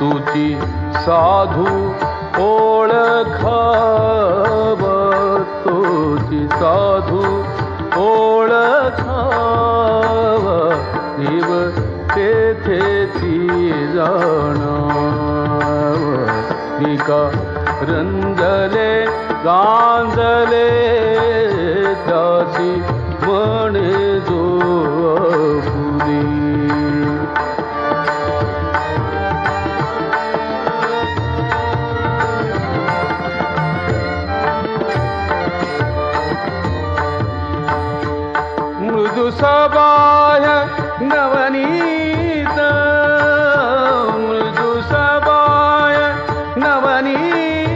तुझी साधू ओळखाव तुझी साधू ओळखाव देव तेथेची जाणाव. निका रंजले गांजले त्याची म्हणे सबाय नवनीत। मृदुसबाय नवनीत।